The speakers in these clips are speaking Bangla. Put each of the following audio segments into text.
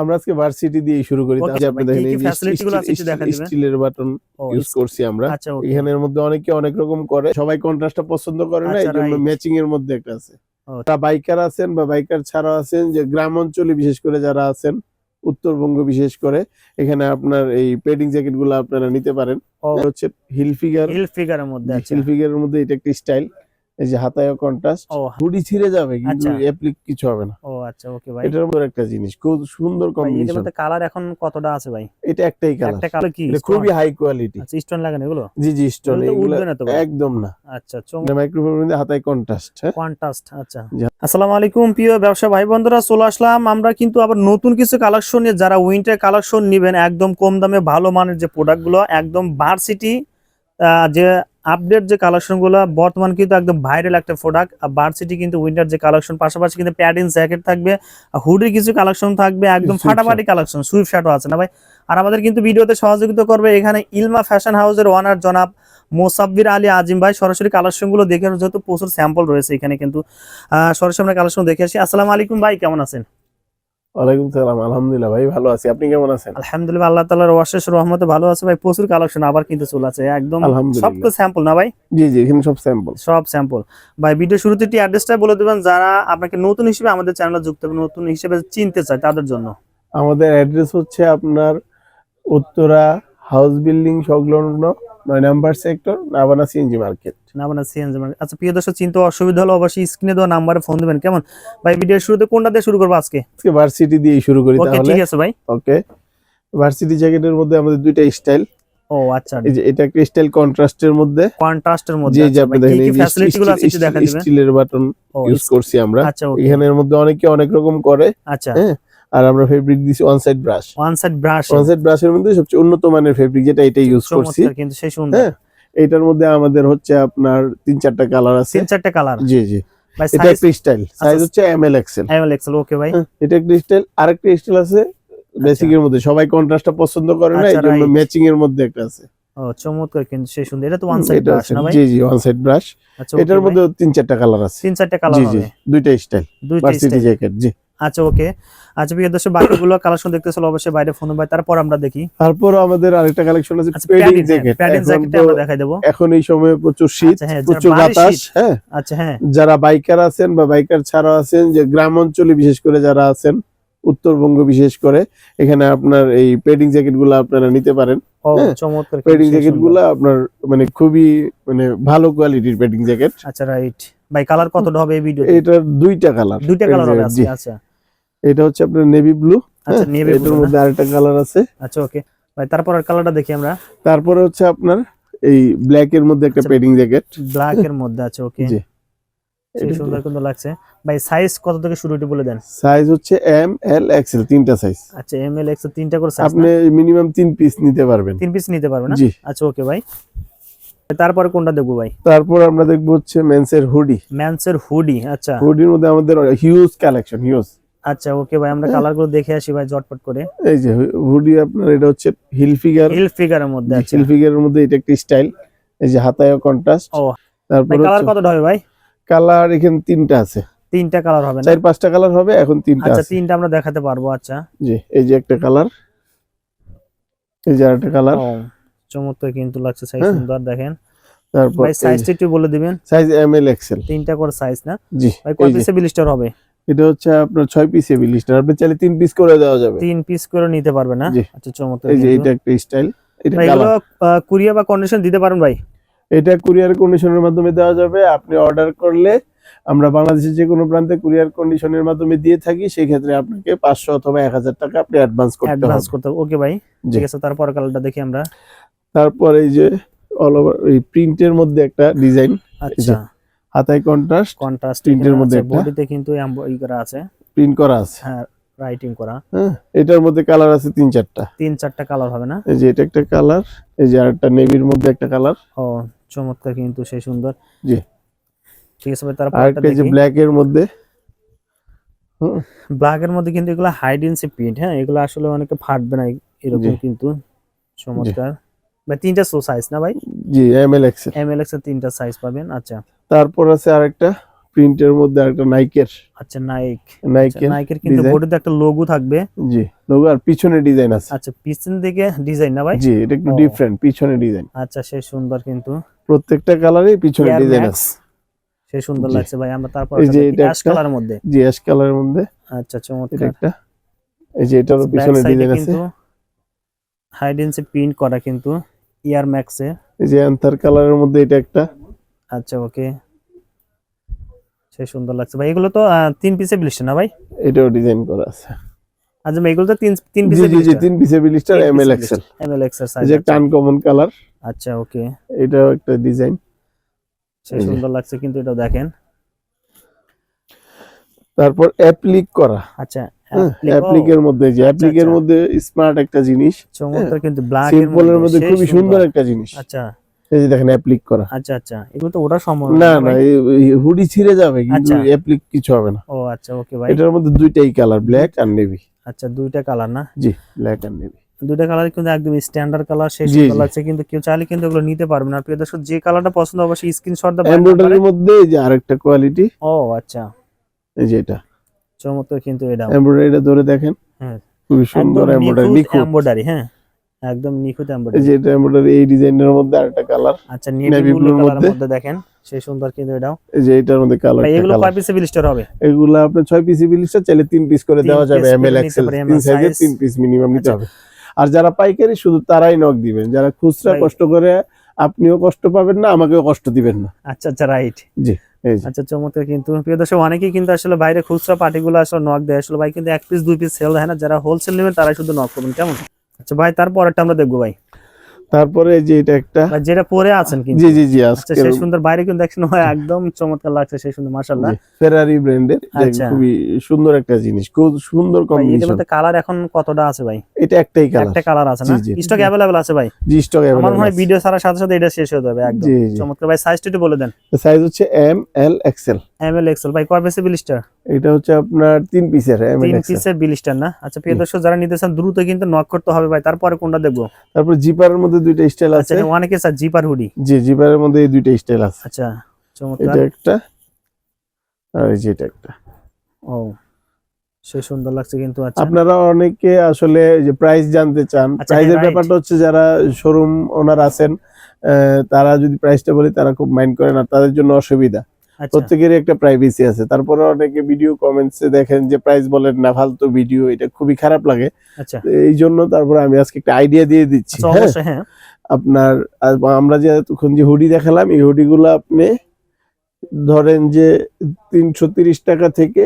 আমরা আজকে ভার্সিটি দিয়ে শুরু করি। তাহলে আপনি দেখেন? স্টিলের বাটন ইউজ করছি আমরা। আচ্ছা এখানের মধ্যে অনেকে অনেক রকম করে সবাই কন্ট্রাস্টটা পছন্দ করে না আচ্ছা, জন্য right. ম্যাচিং এর মধ্যে একটা আছে। ও। বাইকার আছেন বা বাইকার ছাড়াও আছেন যে গ্রাম অঞ্চলে বিশেষ করে যারা আছেন উত্তরবঙ্গ বিশেষ করে এখানে আপনার এই পেডিং জ্যাকেটগুলো আপনারা নিতে পারেন। হচ্ছে হিল ফিগার হিল ফিগারের মধ্যে হিল ফিগারের মধ্যে এটা একটা স্টাইল এই যে হাতায় কন্ট্রাস্ট হুডি ছিঁড়ে যাবে কিন্তু আচ্ছা। অ্যাপ্লিক কিছু হবে না। ও আচ্ছা ওকে ভাই এটার মধ্যে একটা জিনিস খুব সুন্দর ভাই এটার মধ্যে কালার এখন কতটা আছে ভাই? এটা একটাই কালার একটা কালার কি? এটা খুবই হাই কোয়ালিটি আচ্ছা স্টোন লাগানো এগুলো? জি জি স্টোন এগুলো উঠবে না তো একদম না। আচ্ছা চোখ মাইক্রোফোনের মধ্যে হাতায় কন্ট্রাস্ট হ্যাঁ? কন্ট্রাস্ট আচ্ছা। আসসালামু আলাইকুম প্রিয় ব্যবসা ভাই বন্ধুরা চলে আসলাম। আমরা কিন্তু আবার নতুন কিছু কালেকশন নিয়ে যারা উইন্টার কালেকশন নেবেন একদম কম দামে ভালো মানের যে প্রোডাক্টগুলো একদম ভার্সিটি যে আপডেট যে কালেকশনগুলো বর্তমান কিন্তু একদম ভাইরাল একটা প্রোডাক্ট আর ভার্সিটি কিন্তু উইন্টার যে কালেকশন পাশাপাশি কিন্তু প্যাডিং জ্যাকেট থাকবে হুডির কিছু কালেকশন থাকবে একদম ফাটাফাটি কালেকশন সুইফট শার্টও আছে না ভাই? আর আমাদের কিন্তু ভিডিওতে সহযোগিতা করবে এখানে ইলমা ফ্যাশন হাউসের ওনার জনাব মোসাব্বির আলী আজিম ভাই। সরাসরি কালেকশনগুলো দেখে যেহেতু প্রচুর স্যাম্পল রয়েছে এখানে কিন্তু সরাসরি আমরা কালেকশন দেখে আসি। আসসালামু আলাইকুম ভাই কেমন আছেন? ওয়ালাইকুম সালাম আলহামদুলিল্লাহ ভাই ভালো আছি। আপনি কেমন আছেন? আলহামদুলিল্লাহ আল্লাহ তাআলার অশেষ রহমতে ভালো আছে ভাই। প্রচুর কালেকশন আবার কিন্তু চলে আছে। একদম সব তো স্যাম্পল না ভাই? জি জি এখানে সব স্যাম্পল সব স্যাম্পল ভাই ভিডিও শুরুতে একটি অ্যাড্রেসটা বলে দেবেন যারা আপনাকে নতুন হিসেবে আমাদের চ্যানেলে যুক্ত হবে নতুন হিসেবে চিনতে চায় তাদের জন্য। আমাদের অ্যাড্রেস হচ্ছে আপনার উত্তরা হাউস বিল্ডিং সংলগ্ন নয় নাম্বার সেক্টর নাবানা সিএনজি মার্কেট না মানে সিএনজি আচ্ছা প্রিয় দর্শক চিনতে অসুবিধা হলে অবশ্যই স্ক্রিনে দেওয়া নাম্বারে ফোন দিবেন। কেমন? ভাই ভিডিও শুরুতে কোনটা দিয়ে শুরু করব আজকে? আজকে ভার্সিটি দিয়ে শুরু করি ওকে তাহলে। ঠিক আছে ভাই। ওকে ভার্সিটি জ্যাকেটের মধ্যে আমাদের দুইটা স্টাইল ও আচ্ছা। এই যে এটা একটা স্টাইল কন্ট্রাস্টের মধ্যে। কন্ট্রাস্টের মধ্যে যে আচ্ছা আপনি দেখেন এই যে ফ্যাসিলিটি গুলো আছে দেখা দিবেন। স্টিলের বাটন ইউজ করছি আমরা। আচ্ছা এখানের মধ্যে অনেকে অনেক রকম করে। আচ্ছা। হ্যাঁ? আর আমরা ফেব্রিক দিছি one side brush one side brush one side ব্রাশের মধ্যে সবচেয়ে উন্নত মানের ফেব্রিক যেটা এটা ইউজ করছি। কিন্তু সেই সুন্দর। হ্যাঁ এটার মধ্যে আমাদের হচ্ছে আপনার তিন চারটা কালার আছে। তিন চারটে কালার জি জি। এটা একটা স্টাইল সাইজ হচ্ছে M L XL ML XL okay ভাই। এটা একটা স্টাইল আরেকটা স্টাইল আছে বেসিক এর মধ্যে। সবাই কন্ট্রাস্টটা পছন্দ করে না এই আচ্ছা, জন্য ম্যাচিং এর মধ্যে একটা আছে। ও চমৎকার কিন্তু সেই সুন্দর। এটা তো ওয়ান সাইড ব্রাশ না ভাই? জি জি ওয়ান সাইড ব্রাশ আচ্ছা এটার মধ্যে তিন চারটা কালার আছে। তিন চারটে কালার জি জি দুইটা স্টাইল দুইটা জ্যাকেট জি। আচ্ছা ওকে আচ্ছা প্রিয় দর্শক বাকিগুলো কালেকশন দেখতে চলো অবশ্যই বাইরে ফোন ভাই তারপর আমরা দেখি। তারপর আমাদের আরেকটা কালেকশন আছে প্যাডিং জ্যাকেট প্যাডিং জ্যাকেট আমরা দেখাই দেবো। এখন এই সময় প্রচুর শীত আচ্ছা হ্যাঁ প্রচুর বাতাস হ্যাঁ? আচ্ছা হ্যাঁ। যারা বাইকার আছেন বা বাইকার ছাড়া আছেন যে গ্রাম অঞ্চলে বিশেষ করে যারা আছেন উত্তরবঙ্গ বিশেষ করে এখানে আপনার এই পেডিং জ্যাকেটগুলো আপনারা নিতে পারেন পেডিং জ্যাকেটগুলো আপনার মানে খুবই মানে ভালো কোয়ালিটির পেডিং জ্যাকেট আচ্ছা রাইট ভাই কালার কতটা হবে এই ভিডিও এটার দুইটা কালার দুইটা কালার হবে আচ্ছা। এটা হচ্ছে আপনার নেভি ব্লু আচ্ছা নেভি এটার মধ্যে আরেকটা কালার আছে। আচ্ছা ওকে ভাই তারপর আর কালারটা দেখি আমরা। তারপরে হচ্ছে আপনার এই ব্ল্যাক এর মধ্যে একটা আচ্ছা, পেডিং জ্যাকেট ব্ল্যাক এর মধ্যে আছে ওকে জি। সুন্দর কিন্তু লাগছে। ভাই সাইজ কত থেকে শুরু একটু বলে দেন। সাইজ হচ্ছে এম এল এক্সেল তিনটা সাইজ আচ্ছা এম এল এক্স তিনটা করে সাইজ আপনি মিনিমাম তিন পিস নিতে পারবেন। তিন পিস নিতে পারবে না? জি। আচ্ছা ওকে ভাই। তারপরে কোনটা দেখব ভাই? তারপর আমরা দেখব হচ্ছে মেন্সের হুডি ম্যানসের হুডি আচ্ছা। হুডির মধ্যে আমাদের হিউজ কালেকশন হিউজ আচ্ছা ওকে ভাই আমরা কালারগুলো দেখে আসি ভাই জটপট করে। এই যে হুডি আপনার এটা হচ্ছে হিল ফিগার। হিল ফিগারের মধ্যে আছে হিল ফিগারের মধ্যে এটা একটা স্টাইল। এই যে হাতায় কন্ট্রাস্ট ও তারপর কালার কতটা হবে ভাই? কালার এখানে তিনটা আছে। তিনটা কালার হবে না? চার পাঁচটা কালার হবে এখন তিনটা আচ্ছা তিনটা আমরা দেখাতে পারব আচ্ছা। জি এই যে একটা কালার। এই যে আরেকটা কালার। চমৎকার কিন্তু লাগছে সাইজ হ্যাঁ। সুন্দর দেখেন। তারপর ভাই সাইজটা একটু বলে দিবেন। সাইজ এম এল এক্সেল তিনটা করে সাইজ না? জি ভাই কয় এই যে, পিসে বিলিস্টার হবে? এটা হচ্ছে আপনার ছয় পিস এবি লিস্টার আপনি চাইলে তিন পিস করে দেওয়া যাবে। তিন পিস করে নিতে পারবে না? আচ্ছা চমৎকার এই যে এটা একটা স্টাইল এটা ভাই কালার কুরিয়া বা কন্ডিশন দিতে পারেন ভাই? এটা কুরিয়ার কন্ডিশনের মাধ্যমে দেওয়া যাবে। আপনি অর্ডার করলে আমরা বাংলাদেশের যে কোনো প্রান্তে কুরিয়ার কন্ডিশনের মাধ্যমে দিয়ে থাকি সেই ক্ষেত্রে আপনাকে পাঁচশো অথবা এক হাজার টাকা আপনি অ্যাডভান্স করতে অ্যাডভান্স হবে। ওকে ভাই। ঠিক আছে তারপর কালারটা দেখি আমরা। তারপর এই যে অল ওভার এই প্রিন্টের মধ্যে একটা ডিজাইন আচ্ছা। হাতায় কন্ট্রাস্ট কন্ট্রাস্ট এর মধ্যে একটা। বডিতে কিন্তু এমব- ই করা আছে। প্রিন্ট করা আছে। হ্যাঁ রাইটিং করা। হ্যাঁ এটার মধ্যে কালার আছে তিন চারটা। তিন চারটা কালার হবে না? এই যে এটা একটা কালার এই যে আরেকটা নেভির মধ্যে একটা কালার ও চমৎকার কিন্তু সেই সুন্দর। জি। ঠিক আছে তারপর আরেকটা এই যে ব্ল্যাক এর মধ্যে। হুম, ব্ল্যাক এর মধ্যে কিন্তু এগুলো হাইডেন্সি প্রিন্ট হ্যাঁ এগুলো আসলে অনেকে ফাটবে না এরকম কিন্তু চমৎকার। ভাই তিনটা সো সাইজ না ভাই? জি M L XL M L এক্সের তিনটা সাইজ পাবেন আচ্ছা। তারপর আছে আরেকটা প্রিন্টের মধ্যে একটা নাইকের আচ্ছা নাইক নাইকের নাইকের কিন্তু। বডিতে একটা লোগো থাকবে। জি লোগো আর পিছনে ডিজাইন আছে। আচ্ছা পিছন দিকে ডিজাইন না ভাই? জি এটা একটু। ডিফারেন্ট পিছনে ডিজাইন আচ্ছা সেই সুন্দর কিন্তু। প্রত্যেকটা কালারে পিছনে ডিজাইন আছে। সেই সুন্দর লাগছে ভাই আমরা তারপর এই যে এটা অ্যাশ কালারের মধ্যে। জি অ্যাশ কালারের মধ্যে। আচ্ছা চমৎকার। একটা। এই যে এটারও পিছনে ডিজাইন আছে। হাইডেন্সি প্রিন্ট করা কিন্তু ইয়ার ম্যাক্সে এই যে অ্যান্থার কালারের মধ্যে এটা একটা। আচ্ছা ওকে। সেই সুন্দর লাগছে। ভাই এগুলো তো তিন পিসে ব্লিস্টার না ভাই? এটাও ডিজাইন করা আছে। আচ্ছা এগুলো তো তিন তিন পিসে জি জি তিন পিসের বিলিস্টার এম এল এক্সেল এমএল এই এক্সারসাইজ যে একটা আনকমন কালার আচ্ছা ওকে। এটাও একটা ডিজাইন সেই সুন্দর লাগছে কিন্তু এটা দেখেন। তারপর অ্যাপ্লিক করা। আচ্ছা অ্যাপ্লিকের মধ্যে যে আচ্ছা, অ্যাপ্লিকের আচ্ছা। মধ্যে স্মার্ট একটা জিনিস। চমৎকার কিন্তু ব্ল্যাক সিম্পলের মধ্যে খুবই সুন্দর একটা জিনিস। আচ্ছা। এই যে দেখেন অ্যাপ্লিক করা। আচ্ছা আচ্ছা এগুলো তো ওটা সম্ভব না না হুডি ছিঁড়ে যাবে কিন্তু আচ্ছা। অ্যাপ্লিক কিছু হবে না। ও আচ্ছা ওকে ভাই এটার মধ্যে দুইটাই কালার ব্ল্যাক আর নেভি আচ্ছা দুইটা কালার না? জি ব্ল্যাক আর নেভি দুইটা কালার কিন্তু একদম স্ট্যান্ডার্ড কালার সেই জি। লাগছে কিন্তু কেউ চাইলে কিন্তু এগুলো নিতে পারবে না। প্রিয় দর্শক যে কালারটা পছন্দ অবশ্যই স্ক্রিনশট দা এমব্রয়ডারির মধ্যে এই যে আরেকটা কোয়ালিটি ও আচ্ছা। এই যে এটা। চমৎকার কিন্তু এটা এমব্রয়ডারিটা ধরে দেখেন। হ্যাঁ। খুবই সুন্দর এমব্রয়ডারি এমব্রয়ডারি হ্যাঁ। একদম নিখুঁত এই এমব্রয়ডারি যে এমব্রয়ডারি এই ডিজাইনের মধ্যে আরেকটা কালার আচ্ছা নেভি ব্লু কালারের মধ্যে। দেখেন সেই সুন্দর কিন্তু এটাও। এই যে এটার মধ্যে কালার এগুলো কয় পিসে বিলিস্টার হবে? এগুলো ছয় পিসি বিলিস্টার চাইলে তিন পিস করে দেওয়া যাবে এক্সেল তিন ML সাইজের পিস মিনিমাম নিতে আচ্ছা। হবে। আর যারা পাইকারি শুধু তারাই নক দিবেন। যারা খুচরা কষ্ট করে আপনিও কষ্ট পাবেন না আমাকেও কষ্ট দিবেন না। আচ্ছা আচ্ছা রাইট জি যে। আচ্ছা চমৎকার কিন্তু। প্রিয় দর্শক অনেকেই কিন্তু আসলে বাইরে খুচরা পার্টিগুলো আসলে নক দেয়। আসলে ভাই কিন্তু এক পিস দুই পিস সেল দেয় না। যারা হোলসেল নেবেন তারাই শুধু নক করবেন। কেমন? আচ্ছা ভাই তারপরেরটা আমরা দেখব ভাই। তারপরে যে এটা একটা। যেটা পরে আছেন কিন্তু। জি জি জি আচ্ছা সেই সুন্দর বাইরে কিন্তু দেখছেন হয় একদম চমৎকার লাগছে সেই সুন্দর মাশাআল্লাহ। ফেরারি ব্র্যান্ডের আচ্ছা। খুবই সুন্দর একটা জিনিস খুব সুন্দর ভাই এটার মধ্যে কালার এখন কতটা আছে ভাই? এটা একটাই কালার একটা কালার আছে না? স্টক। অ্যাভেলেবল আছে ভাই? জি স্টক अवेलेबल আমার মনে হয় ভিডিও ছাড়ার সাথে সাথে এটা শেষ হয়ে যাবে একদম। চমৎকার। ভাই সাইজটা একটু বলে দেন। সাইজ হচ্ছে M L XL M L XL ভাই কয় পিসের বিলিস্টার এটা হচ্ছে আপনার তিন পিসের এম তিন পিসের বিলিস্টার না? আচ্ছা প্রিয় দর্শক যারা নিতে চান দ্রুত কিন্তু নক করতে হবে ভাই। তারপরে কোনটা দেখব? তারপর জিপারের মধ্যে দুইটা স্টাইল আচ্ছা আছে। অনেকে স্যার জিপার হুডি জি জিপারের মধ্যে এই দুইটা স্টাইল আছে। আচ্ছা চমৎকার। এটা একটা আর এই যে এটা একটা। ও সে সুন্দর লাগছে কিন্তু আচ্ছা। আপনারা অনেকে আসলে যে প্রাইস জানতে চান। আচ্ছা, প্রাইসের ব্যাপারটা হচ্ছে যারা শোরুম ওনার আছেন তারা যদি প্রাইসটা বলি তারা খুব মাইন্ড করেন আর তাদের জন্য অসুবিধা। আচ্ছা প্রত্যেকেরই একটা প্রাইভেসি আছে। তারপরে অনেকে ভিডিও কমেন্টসে দেখেন যে প্রাইস বলেন না ফালতু ভিডিও এটা খুবই খারাপ লাগে। আচ্ছা। এই জন্য তারপরে আমি আজকে একটা আইডিয়া দিয়ে দিচ্ছি। আচ্ছা হ্যাঁ? হ্যাঁ। আপনার আমরা যে এতক্ষণ যে হুডি দেখালাম এই হুডি গুলো আপনি ধরেন যে তিনশো তিরিশ টাকা থেকে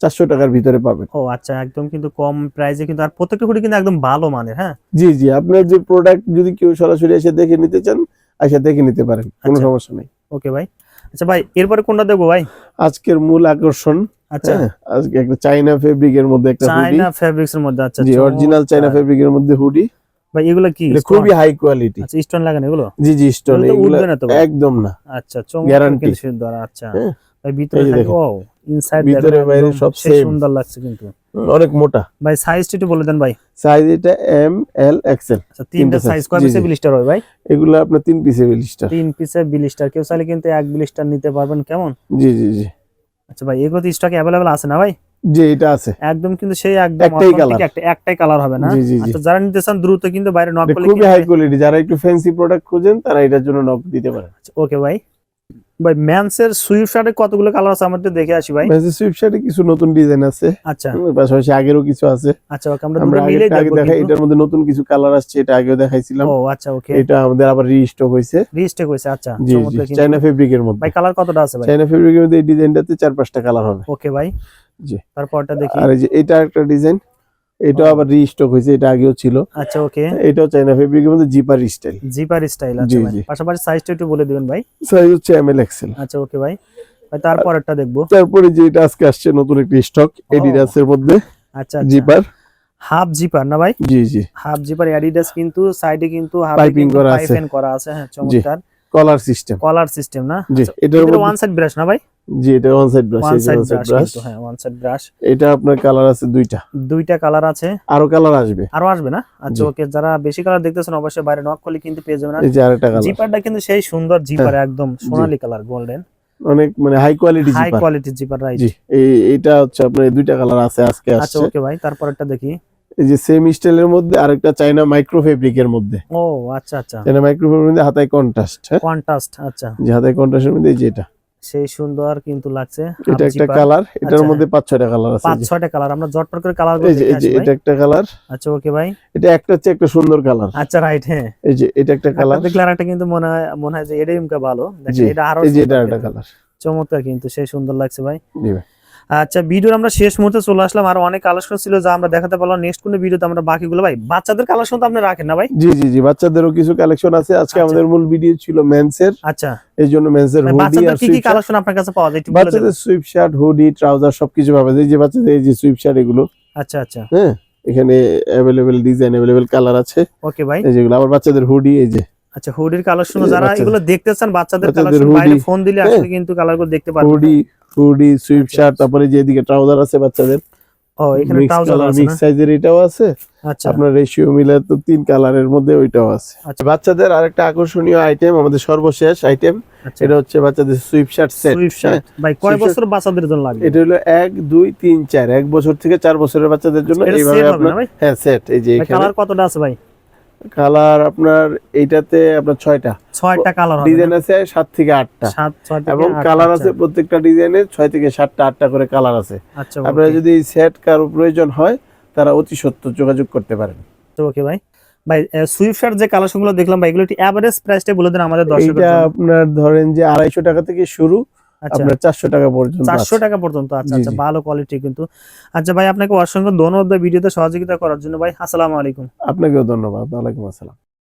চারশো টাকার ভিতরে পাবেন। ও আচ্ছা একদম কিন্তু কম প্রাইসে কিন্তু আর প্রত্যেকটা হুডি কিন্তু একদম ভালো মানের হ্যাঁ? জি জি আপনার যে প্রোডাক্ট যদি কেউ সরাসরি এসে দেখে নিতে চান এসে দেখে নিতে পারেন কোনো আচ্ছা। সমস্যা নেই। ওকে ভাই আচ্ছা ভাই এরপরে কোনটা দেখব ভাই? আজকের মূল আকর্ষণ আচ্ছা। হ্যাঁ, আজকে একটা চাইনা ফেব্রিকের মধ্যে একটা হুডি চায়না ফেব্রিক্স এর মধ্যে আচ্ছা জি অরিজিনাল চাইনা। ফেব্রিকের মধ্যে হুডি। ভাই এগুলো কি? খুবই হাই কোয়ালিটি আচ্ছা স্টোন লাগানো এগুলো? জি জি স্টোন এগুলো? একদম না। আচ্ছা চমৎকার। কিন্তু আচ্ছা। হ্যাঁ। ভাই ভিতরে এই যে থাকে দেখেন। ও ইনসাইড ভিতরে বাইরে সব same। সুন্দর লাগছে কিন্তু। অনেক মোটা। ভাই সাইজটা একটু বলে দেন ভাই। সাইজ এটা এম এল এক্সেল আচ্ছা তিনটা সাইজ কয় পিসে বিলিস্টার হয় ভাই? এগুলো আপনার তিন বিলিস্টার তিন পিসে বিলিস্টার কেউ চাইলে কিন্তু এক বিলিস্টার নিতে পারবেন কেমন? জি জি জি। আচ্ছা ভাই এগুলো তো স্টক অ্যাভেলেবল আছে না ভাই? জি এটা আছে। একদম কিন্তু সেই একদম একটাই কালার হবে না। আচ্ছা যারা নিতে চান দ্রুত কিন্তু বাইরে নক এটা করলে খুবই হাই কোয়ালিটি যারা একটু ফ্যান্সি প্রোডাক্ট খুঁজেন তারা এটার জন্য নক দিতে পারেন। ওকে ভাই। ভাই ম্যানসের সুইফট শার্টে কতগুলো কালার আছে? আমরা দেখে আসি ভাই। মেসেজ সুইফট শার্টে কিছু নতুন ডিজাইন আছে। আচ্ছা। পাশাপাশি আগেরও কিছু আছে। আচ্ছা ওকে আমরা দুটো আগে দেখব দেখাই এটার মধ্যে নতুন কিছু কালার আসছে এটা আগেও দেখাইছিলাম। ও আচ্ছা ওকে। এটা আমাদের আবার রিস্টক হয়েছে। রিস্টেক হয়েছে আচ্ছা চমৎকার। চাইনা ফেব্রিকের মধ্যে। ভাই কালার কতটা আছে ভাই? চাইনা ফেব্রিকের মধ্যে এই ডিজাইনটাতে চার পাঁচটা কালার হবে। ওকে ভাই। জি। তারপরটা দেখি। আর এই যে এটা একটা ডিজাইন এটাও ও। আবার রিস্টক হয়েছে এটা আগেও ছিল। আচ্ছা ওকে। এটাও চাইনা ফেব্রিকের মধ্যে জিপার স্টাইল জিপার স্টাইল আছে জি, ভাই। পাশাপাশি সাইজটা একটু বলে দিবেন ভাই। সাইজ হচ্ছে এম এল এক্সেল আচ্ছা ওকে ভাই। ভাই তারপরেরটা দেখব। তারপরে যে এটা আজকে আসছে নতুন একটা স্টক এডিডাস এর মধ্যে আচ্ছা জিপার হাফ জিপার না ভাই? জি জি। হাফ জিপার অ্যাডিডাস কিন্তু সাইডে কিন্তু হাফ Piping করা আছে। পাইপেন করা আছে হ্যাঁ চমৎকার। কলার সিস্টেম কলার সিস্টেম না? এটা ওয়ান সাইড ব্রাশ না ভাই? জি এটা one side brush one side brush হ্যাঁ ওয়ান সাইড ব্রাশ এটা আপনার কালার আছে দুইটা। দুইটা কালার আছে। আরও কালার আসবে। আরও আসবে না? আচ্ছা। ওকে যারা বেশি কালার দেখতেছেন অবশ্যই বাইরে নক করলে কিন্তু পেয়ে যাবেন। এই যে আরেকটা কালার জিপারটা কিন্তু সেই সুন্দর জিপার একদম সোনালী কালার গোল্ডেন অনেক মানে হাই কোয়ালিটি হাই জিপার কোয়ালিটির জিপার রাইট জি এই এটা হচ্ছে আপনার দুইটা কালার আছে আজকে আচ্ছা ওকে ভাই তারপরটা দেখি। এই যে সেম স্টাইলের মধ্যে আরেকটা চাইনা মাইক্রো ফেব্রিকের মধ্যে। ও আচ্ছা আচ্ছা। চাইনা মাইক্রো ফেব্রিকের মধ্যে হাতায় কন্ট্রাস্ট হ্যাঁ। কন্ট্রাস্ট আচ্ছা। যে হাতায় কন্ট্রাস্টের মধ্যে এই যে এটা। সেই সুন্দর কিন্তু লাগছে এটা একটা কালার এটার আচ্ছা, মধ্যে পাঁচ ছয়টা কালার আছে। পাঁচ ছয়টা কালার আমরা জটপট করে কালার এই যে এই যে এটা একটা কালার আচ্ছা ওকে ভাই। এটা একটা হচ্ছে একটা সুন্দর কালার আচ্ছা রাইট হ্যাঁ। এই যে এটা একটা কালার দেখলে একটা কিন্তু মনে হয় মনে হয় যে এটাই ভালো। দেখেন, এটা আরও এই যে এটা একটা কালার চমৎকার কিন্তু সেই সুন্দর লাগছে ভাই। জি ভাই। আচ্ছা ভিডিওর আমরা শেষ মুহূর্তে চলে আসলাম। আর অনেক কালেকশন ছিল যা আমরা দেখাতে পারলাম। নেক্সট কোন ভিডিওতে আমরা বাকিগুলো ভাই বাচ্চাদের কালেকশন তো আপনি রাখেন না ভাই? জি জি জি বাচ্চাদেরও কিছু কালেকশন আছে। আজকে আচ্ছা। আমাদের মূল ভিডিও ছিল মেন্সের আচ্ছা। এই জন্য মেন্সের হুডি আর কি কি কালেকশন আপনার কাছে পাওয়া যায় একটু বলে বাচ্চাদের সুইপ শার্ট হুডি ট্রাউজার সবকিছু পাবে এই যে বাচ্চাদের এই যে সুইপ শার্ট এগুলো। আচ্ছা আচ্ছা। হ্যাঁ এখানে অ্যাভেলেবেল ডিজাইন অ্যাভেলেবেল কালার আছে। ওকে ভাই। এই যেগুলো আবার বাচ্চাদের হুডি এই যে। আচ্ছা হুডির কালেকশন এই যারা এগুলো দেখতে চান বাচ্চাদের বাচ্চাদের কালেকশন বাইরে ফোন দিলে হ্যাঁ। আসলে কিন্তু কালারগুলো দেখতে পারবেন হুডি হুডি সুইপ আচ্ছা, শার্ট তারপরে যে এদিকে ট্রাউজার আছে বাচ্চাদের। ও এখানে ট্রাউজার আছে মিক্স সাইজের এটাও আছে। আচ্ছা। আপনার রেশিও মিলে তো তিন কালারের মধ্যে ওইটাও আছে। আচ্ছা। বাচ্চাদের আরেকটা আকর্ষণীয় আইটেম আমাদের সর্বশেষ আইটেম আচ্ছা। এটা হচ্ছে বাচ্চাদের sweat shirt set sweat shirt ভাই কয় বছর বাচ্চাদের জন্য লাগবে? এটা হলো এক দুই তিন চার। এক বছর থেকে চার বছরের বাচ্চাদের জন্য এইভাবে আপনার হ্যাঁ সেট এই যে এখানে। কালার কতটা আছে ভাই? কালার আপনার এইটাতে আপনার ছয়টা। ছয়টা কালার ডিজাইন আছে সাত থেকে আটটা। এবং কালার আচ্ছা। আছে প্রত্যেকটা ডিজাইনে ছয় থেকে সাতটা আটটা করে কালার আছে। আচ্ছা আপনারা যদি সেট কারও প্রয়োজন হয় তারা অতি সত্য যোগাযোগ করতে পারেন। ওকে ভাই। ভাই সুইফট যে কালেকশনগুলো দেখলাম ভাই এগুলো এভারেজ প্রাইসটা বলে দেন আমাদের দর্শকদের এইটা আপনার ধরেন যে আড়াইশো টাকা থেকে শুরু। আচ্ছা আপনার চারশো টাকা পর্যন্ত চারশো। টাকা পর্যন্ত আচ্ছা আচ্ছা ভালো কোয়ালিটি কিন্তু। আচ্ছা ভাই আপনাকে অসংখ্য ধন্যবাদ ভিডিওতে সহযোগিতা করার জন্য। ভাই আসসালামু আলাইকুম। আপনাকেও ধন্যবাদ। ওয়ালাইকুম আসসালাম।